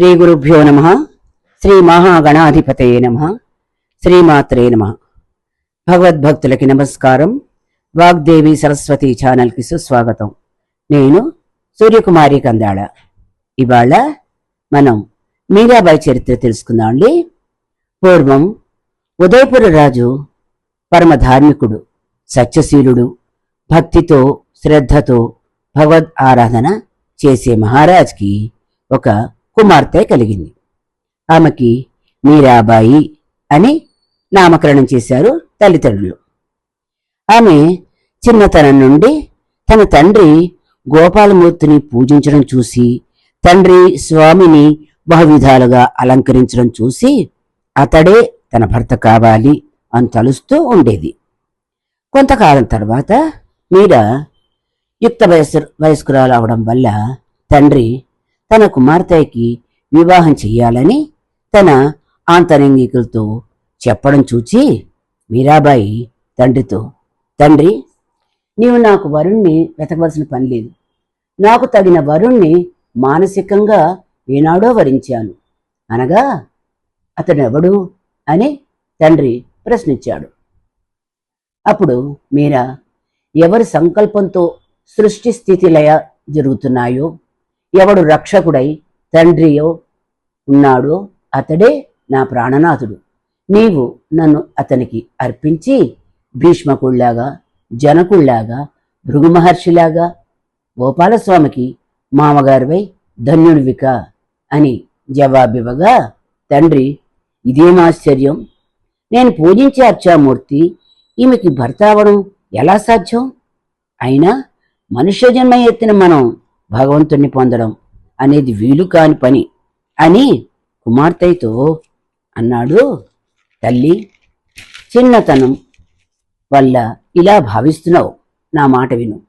శ్రీ గురుభ్యో నమ. శ్రీ మహాగణాధిపతయే నమ. శ్రీమాత్రే నమ. భగవద్భక్తులకి నమస్కారం. వాగ్దేవి సరస్వతి ఛానల్కి సుస్వాగతం. నేను సూర్యకుమారి కందాళ. ఇవాళ మనం మీరాబాయి చరిత్ర తెలుసుకుందామండి పూర్వం ఉదయపుర రాజు పరమ ధార్మికుడు సత్యశీలుడు భక్తితో శ్రద్ధతో భగవద్ ఆరాధన చేసే మహారాజ్కి ఒక కుమార్తె కలిగింది. ఆమెకి మీరాబాయి అని నామకరణం చేశారు తల్లిదండ్రులు. ఆమె చిన్నతనం నుండి తన తండ్రి గోపాలమూర్తిని పూజించడం చూసి తండ్రి స్వామిని బహువిధాలుగా అలంకరించడం చూసి అతడే తన భర్త కావాలి అని తలుస్తూ ఉండేది. కొంతకాలం తర్వాత మీరా యుక్త వయస్సు వయస్కురాలు అవడం వల్ల తండ్రి తన కుమార్తెకి వివాహం చెయ్యాలని తన ఆంతరంగికులతో చెప్పడం చూచి మీరాబాయి తండ్రితో తండ్రి నీవు నాకు వరుణ్ణి వెతకవలసిన పని లేదు. నాకు తగిన వరుణ్ణి మానసికంగా ఏనాడో వరించాను. అనగా అతడెవడు అని తండ్రి ప్రశ్నించాడు. అప్పుడు మీరా ఎవరి సంకల్పంతో సృష్టి స్థితిలయ జరుగుతున్నాయో ఎవడు రక్షకుడై తండ్రియో ఉన్నాడో అతడే నా ప్రాణనాథుడు. నీవు నన్ను అతనికి అర్పించి భీష్మకుళ్ళాగా జనకుళ్ళాగా భృగుమహర్షిలాగా గోపాలస్వామికి మామగారివై ధన్యుడివిక అని జవాబివ్వగా తండ్రి ఇదేం ఆశ్చర్యం. నేను పూజించే అర్చామూర్తి ఈమెకి భర్త అవడం ఎలా సాధ్యం? అయినా మనుష్య జన్మ ఎత్తిన మనం భగవంతుణ్ణి పొందడం అనేది వీలు కాని పని అని కుమార్తెతో అన్నాడు తల్లి. చిన్నతనం వల్ల ఇలా భావిస్తున్నావు. నా మాట విను.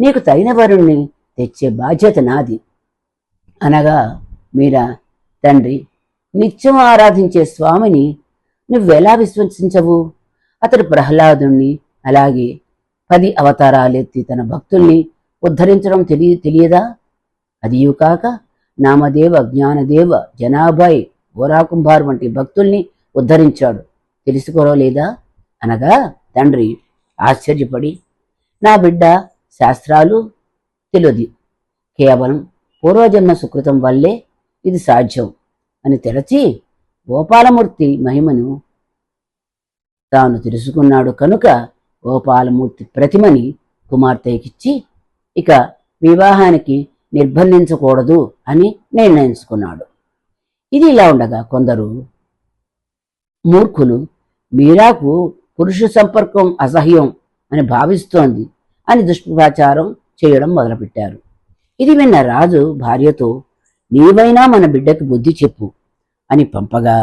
నీకు తగిన వరుణ్ణి తెచ్చే బాధ్యత నాది. అనగా మీరా తండ్రి నిత్యం ఆరాధించే స్వామిని నువ్వెలా విశ్వసించవు? అతడు ప్రహ్లాదుణ్ణి అలాగే పది అవతారాలెత్తి తన భక్తుల్ని ఉద్ధరించడం తెలియ తెలియదా? అదియు కాక నామదేవ జ్ఞానదేవ జనాభాయ్ ఓరాకుంభార్ వంటి భక్తుల్ని ఉద్ధరించాడు. తెలుసుకోలేదా అనగా తండ్రి ఆశ్చర్యపడి నా బిడ్డ శాస్త్రాలు తెలియదు. కేవలం పూర్వజన్మ సుకృతం వల్లే ఇది సాధ్యం అని తెలచి గోపాలమూర్తి మహిమను తాను తెలుసుకున్నాడు కనుక గోపాలమూర్తి ప్రతిమని కుమార్తెకిచ్చి ఇక వివాహానికి నిర్బంధించకూడదు అని నిర్ణయించుకున్నాడు. ఇది ఇలా ఉండగా కొందరు మూర్ఖులు మీరాకు పురుష సంపర్కం అసహ్యం అని భావిస్తోంది అని దుష్ప్రచారం చేయడం మొదలుపెట్టారు. ఇది విన్న రాజు భార్యతో నీవైనా మన బిడ్డకి బుద్ధి చెప్పు అని పంపగా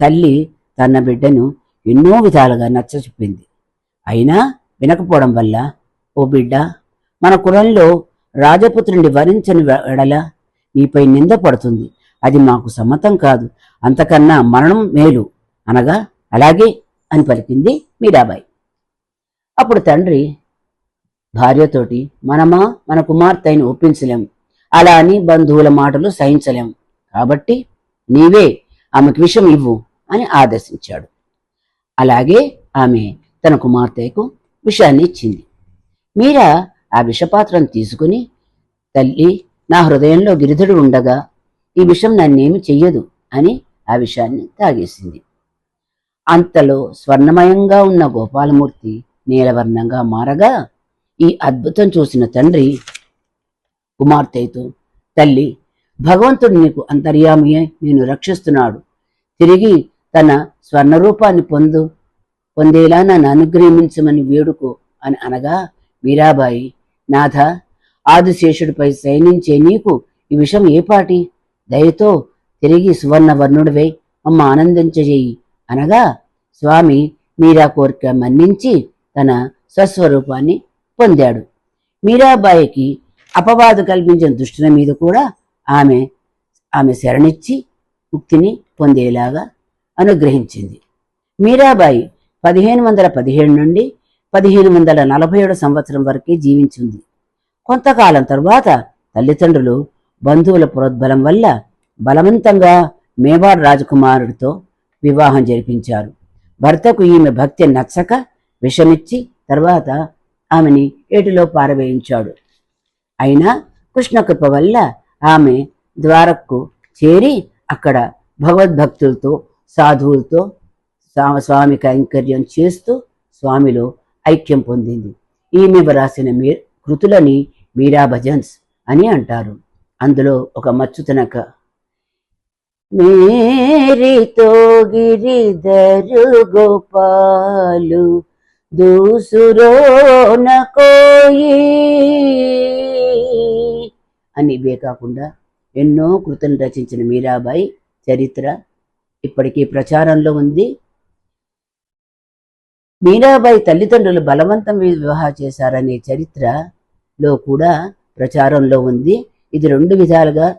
తల్లి తన బిడ్డను ఎన్నో విధాలుగా నచ్చ చెప్పింది అయినా వినకపోవడం వల్ల ఓ బిడ్డ మన కులంలో రాజపుత్రుని వరించని వెడల నీపై నింద పడుతుంది. అది మాకు సమ్మతం కాదు. అంతకన్నా మరణం మేలు. అనగా అలాగే అని పలికింది మీరాబాయి. అప్పుడు తండ్రి భార్యతోటి మనమా మన కుమార్తెను ఒప్పించలేం. అలా అని బంధువుల మాటలు సహించలేం. కాబట్టి నీవే ఆమెకు విషం ఇవ్వు అని ఆదేశించాడు. అలాగే ఆమె తన కుమార్తెకు విషాన్ని ఇచ్చింది. మీరా ఆ విషపాత్రం తీసుకుని తల్లి నా హృదయంలో గిరిధుడు ఉండగా ఈ విషం నన్నేమి చెయ్యదు అని ఆ విషాన్ని తాగేసింది. అంతలో స్వర్ణమయంగా ఉన్న గోపాలమూర్తి నీలవర్ణంగా మారగా ఈ అద్భుతం చూసిన తండ్రి కుమార్తెతో తల్లి భగవంతుడు నీకు అంతర్యామియే నేను రక్షిస్తున్నాడు. తిరిగి తన స్వర్ణరూపాన్ని పొందు పొందేలా నన్ను అనుగ్రహించమని వేడుకో అని అనగా మీరాబాయి నాథ ఆదిశేషుడిపై శయనించే నీకు ఈ విషయం ఏపాటి దయతో తిరిగి సువర్ణ వర్ణుడివై మమ్మ ఆనందించజేయి. అనగా స్వామి మీరా కోరిక మన్నించి తన స్వస్వరూపాన్ని పొందాడు. మీరాబాయికి అపవాదు కల్పించిన దుష్టుల మీద కూడా ఆమె ఆమె శరణిచ్చి ముక్తిని పొందేలాగా అనుగ్రహించింది. మీరాబాయి పదిహేను వందల పదిహేడు నుండి పదిహేను వందల నలభై ఏడు సంవత్సరం వరకే జీవించింది. కొంతకాలం తరువాత తల్లిదండ్రులు బంధువుల ప్రోద్బలం వల్ల బలవంతంగా మేవాడ్ రాజకుమారుడితో వివాహం జరిపించారు. భర్తకు ఈమె భక్తి నచ్చక విషమిచ్చి తర్వాత ఆమెని ఏటిలో పారవేయించాడు. అయినా కృష్ణకృప వల్ల ఆమె ద్వారక్కు చేరి అక్కడ భగవద్భక్తులతో సాధువులతో స్వామి కైంకర్యం చేస్తూ స్వామిలో ఐక్యం పొందింది. ఈమె వ్రాసిన మీ కృతులని మీరా భజన్స్ అని అంటారు. అందులో ఒక మచ్చుతనక మేరితో గిరిధరు గోపాలు దూసురోన కోయి అని ఇవే కాకుండా ఎన్నో కృతులు రచించిన మీరాబాయి చరిత్ర ఇప్పటికీ ప్రచారంలో ఉంది. మీరాబాయి తల్లిదండ్రులు బలవంతం మీద వివాహం చేశారనే చరిత్రలో కూడా ప్రచారంలో ఉంది. ఇది రెండు విధాలుగా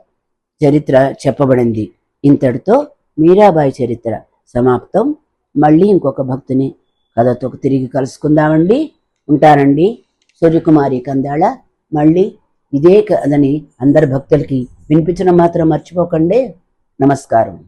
చరిత్ర చెప్పబడింది. ఇంతటితో మీరాబాయి చరిత్ర సమాప్తం. మళ్ళీ ఇంకొక భక్తుని కథతో తిరిగి కలుసుకుందామండి. ఉంటానండి. సూర్యకుమారి కందాళ. మళ్ళీ ఇదే కథని అందరి భక్తులకి వినిపించడం మాత్రం మర్చిపోకండి. నమస్కారం.